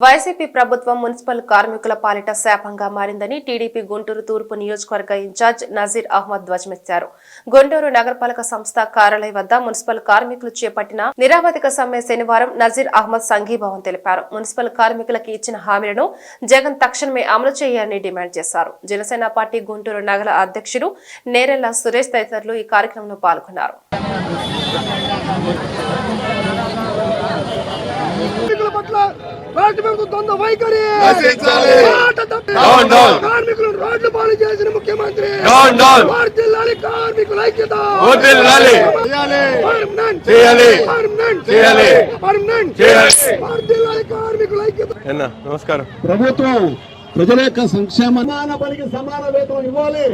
YCP ప్రభుత్వం municipal కార్మికుల పాలిట శాపంగా మారిందని టీడీపీ గుంటూరు తూర్పు నియోజకవర్గ ఇన్ఛార్జ్ నజీర్ అహ్మద్ ధ్వజమెత్తారు. గుంటూరు నగరపాలక సంస్థ కార్యాలయం వద్ద మున్సిపల్ కార్మికులు చేపట్టిన నిరావధిక సమ్మె శనివారం నజీర్ అహ్మద్ సంఘీభావం తెలిపారు. మున్సిపల్ కార్మికులకు ఇచ్చిన హామీలను జగన్ తక్షణమే అమలు చేయాలని డిమాండ్ చేశారు. జనసేన పార్టీ గుంటూరు నగర అధ్యక్షుడు నేరెల్ల సురేష్ తదితరులు ఈ కార్యక్రమంలో పాల్గొన్నారు. ద్వంద్వ వైఖరి. కార్మికులను రోడ్లు పాలు చేసిన ముఖ్యమంత్రి. కార్మికుల ఐక్యత. నమస్కారం. ప్రభుత్వం ప్రజల యొక్క సంక్షేమ సమాన పనికి సమాన వేతనం ఇవ్వాలి.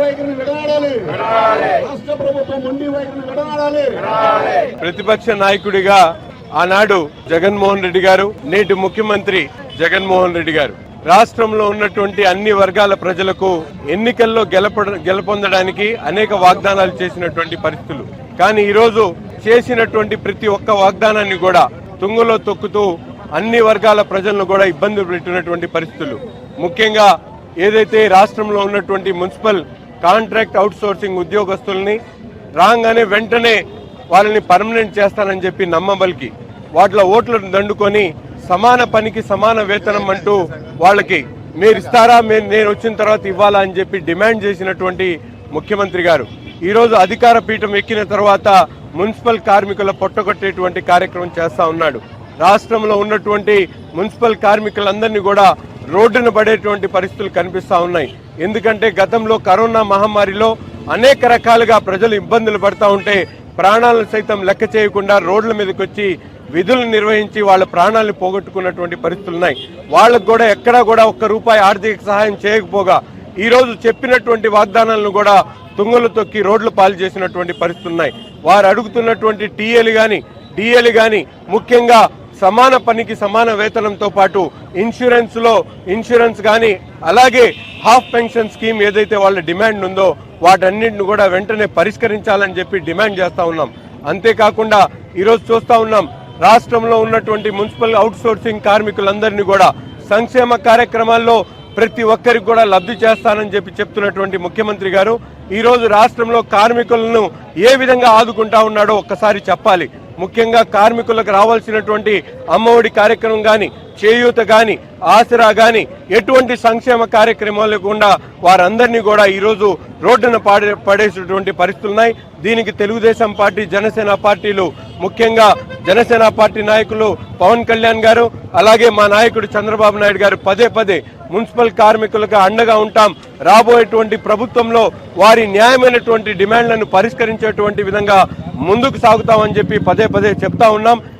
వైఖరిని విడనాడాలి రాష్ట్ర ప్రభుత్వం మొండి వైఖరిని విడనాడాలి ప్రతిపక్ష నాయకుడిగా ఆనాడు జగన్మోహన్ రెడ్డి గారు నేటి ముఖ్యమంత్రి జగన్మోహన్ రెడ్డి గారు. రాష్ట్రంలో ఉన్నటువంటి అన్ని వర్గాల ప్రజలకు ఎన్నికల్లో గెలప గెలుపొందడానికి అనేక వాగ్దానాలు చేసినటువంటి పరిస్థితులు. కానీ ఈరోజు చేసినటువంటి ప్రతి ఒక్క వాగ్దానాన్ని కూడా తుంగలో తొక్కుతూ అన్ని వర్గాల ప్రజలను కూడా ఇబ్బంది పెట్టినటువంటి పరిస్థితులు. ముఖ్యంగా ఏదైతే రాష్ట్రంలో ఉన్నటువంటి మున్సిపల్ కాంట్రాక్ట్ అవుట్ సోర్సింగ్ ఉద్యోగస్తుల్ని రాగానే వెంటనే వాళ్ళని పర్మనెంట్ చేస్తానని చెప్పి నమ్మబలికి వాటిలో ఓట్లను దండుకొని సమాన పనికి సమాన వేతనం అంటూ వాళ్ళకి మీరు ఇస్తారా? మీరు నేను వచ్చిన తర్వాత ఇవ్వాలా? అని చెప్పి డిమాండ్ చేసినటువంటి ముఖ్యమంత్రి గారు. ఈరోజు అధికార పీఠం ఎక్కిన తర్వాత మున్సిపల్ కార్మికుల పొట్టగొట్టేటువంటి కార్యక్రమం చేస్తా ఉన్నాడు. రాష్ట్రంలో ఉన్నటువంటి మున్సిపల్ కార్మికులందరినీ కూడా రోడ్డున పడేటువంటి పరిస్థితులు కనిపిస్తా ఉన్నాయి. ఎందుకంటే గతంలో కరోనా మహమ్మారిలో అనేక రకాలుగా ప్రజలు ఇబ్బందులు పడతా ఉంటే ప్రాణాలను సైతం లెక్క చేయకుండా రోడ్ల మీదకి వచ్చి విధులు నిర్వహించి వాళ్ళ ప్రాణాలను పోగొట్టుకున్నటువంటి పరిస్థితులు ఉన్నాయి. వాళ్ళకు కూడా ఎక్కడా కూడా ఒక్క రూపాయి ఆర్థిక సహాయం చేయకపోగా ఈరోజు చెప్పినటువంటి వాగ్దానాలను కూడా తుంగలు తొక్కి రోడ్లు పాలు చేసినటువంటి పరిస్థితులు ఉన్నాయి. వారు అడుగుతున్నటువంటి టీఏలు కానీ డిఏలు కానీ ముఖ్యంగా సమాన పనికి సమాన వేతనంతో పాటు ఇన్సూరెన్స్లో ఇన్సూరెన్స్ కానీ అలాగే హాఫ్ పెన్షన్ స్కీమ్ ఏదైతే వాళ్ళ డిమాండ్ ఉందో వాటన్నింటిని కూడా వెంటనే పరిష్కరించాలని చెప్పి డిమాండ్ చేస్తా ఉన్నాం. అంతేకాకుండా ఈరోజు చూస్తూ ఉన్నాం రాష్ట్రంలో ఉన్నటువంటి మున్సిపల్ అవుట్సోర్సింగ్ కార్మికులందరినీ కూడా సంక్షేమ కార్యక్రమాల్లో ప్రతి ఒక్కరికి కూడా లబ్ధి చేస్తానని చెప్పి చెప్తున్నటువంటి ముఖ్యమంత్రి గారు ఈరోజు రాష్ట్రంలో కార్మికులను ఏ విధంగా ఆదుకుంటా ఉన్నాడో ఒక్కసారి చెప్పాలి. ముఖ్యంగా కార్మికులకు రావాల్సినటువంటి అమ్మఒడి కార్యక్రమం కానీ చేయూత కానీ ఆసరా కానీ ఎటువంటి సంక్షేమ కార్యక్రమాలు లేకుండా వారందరినీ కూడా ఈరోజు రోడ్డున పాడే పడేసినటువంటి పరిస్థితులు ఉన్నాయి దీనికి తెలుగుదేశం పార్టీ జనసేన పార్టీలు ముఖ్యంగా జనసేన పార్టీ నాయకులు పవన్ కళ్యాణ్ గారు అలాగే మా నాయకుడు చంద్రబాబు నాయుడు గారు పదే పదే మున్సిపల్ కార్మికులకు అండగా ఉంటాం. రాబోయేటువంటి ప్రభుత్వంలో వారి న్యాయమైనటువంటి డిమాండ్లను పరిష్కరించేటువంటి విధంగా ముందుకు సాగుతామని చెప్పి పదే పదే చెప్తా ఉన్నాం.